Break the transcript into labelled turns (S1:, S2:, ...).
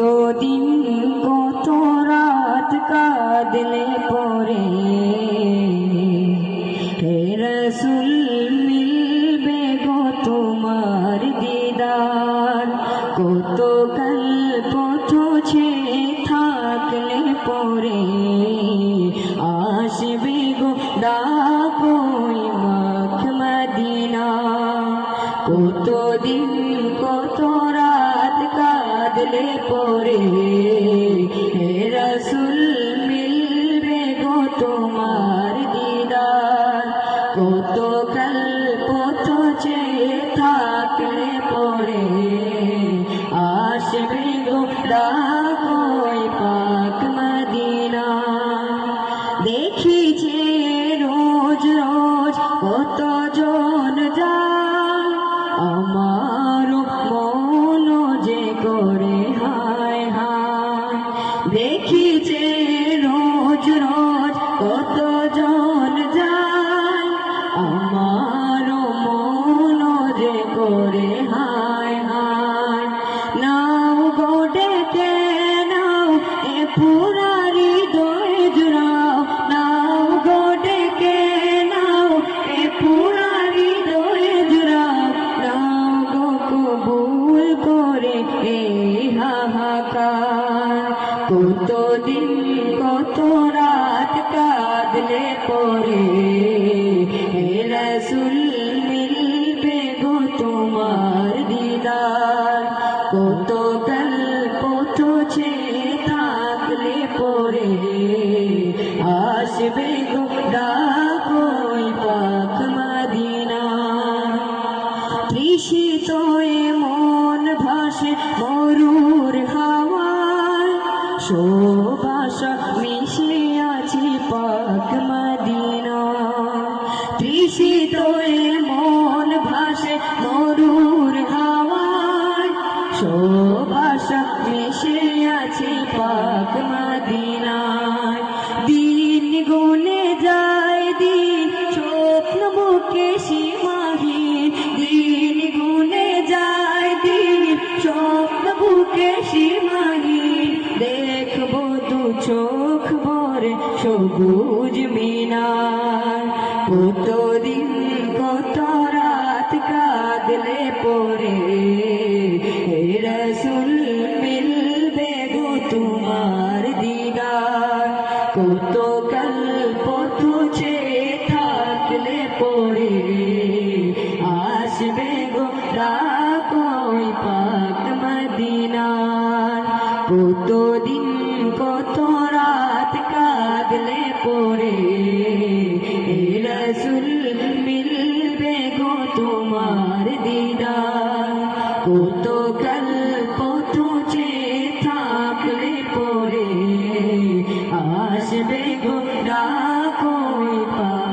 S1: কতদিন কত রাত কাঁদলে পরে রসুল, মিলবে গো তোমার দিদার। কত কল্প ছে থাকলে পরে আসবে গো ডাকোই মখ মদিনা। কতদিন কত রাত কাঁদলে পরে রসুল মিলবে গো তোমার দিদার। কত কল্প চেয়ে থাকলে পরে আসবে গো করে হায় হায়। নাও গোটে কে নাও এ পুরারি দোয়ে জুড়াও। নাও গোটে কে নাও এ পুরারি দোয়ে জুড়াও। নাও গো কবুল করে এ হাহাকার। কতদিন কত রাত কাঁদলে পরে? হে রসুল তোমার দিদার, কত গল্প ছে থাকলে পরে আসবে গো ডাকোই পাক মদিনা। তৃষিত মন ভাসে মরুর হাওয়ায়, শোভাসা মিশে আছে পাক মদিনা। তৃষিত সীমাহীন দেখব দু চোখ ভরে সবুজ মিনার। কতদিন কত রাত কাঁদলে পরে। রসুল, মিলবে গো তোমার দিদার। কত কল্প তুঝে থাকলে পরে। আসবে গো মদিনার কতদিন কত রাত কাঁদলে পরে? রসুল মিলবে গো তোমার দিদার। কত কল্প তুঝে থাকলে পরে? আসবে গো ডাকোই পা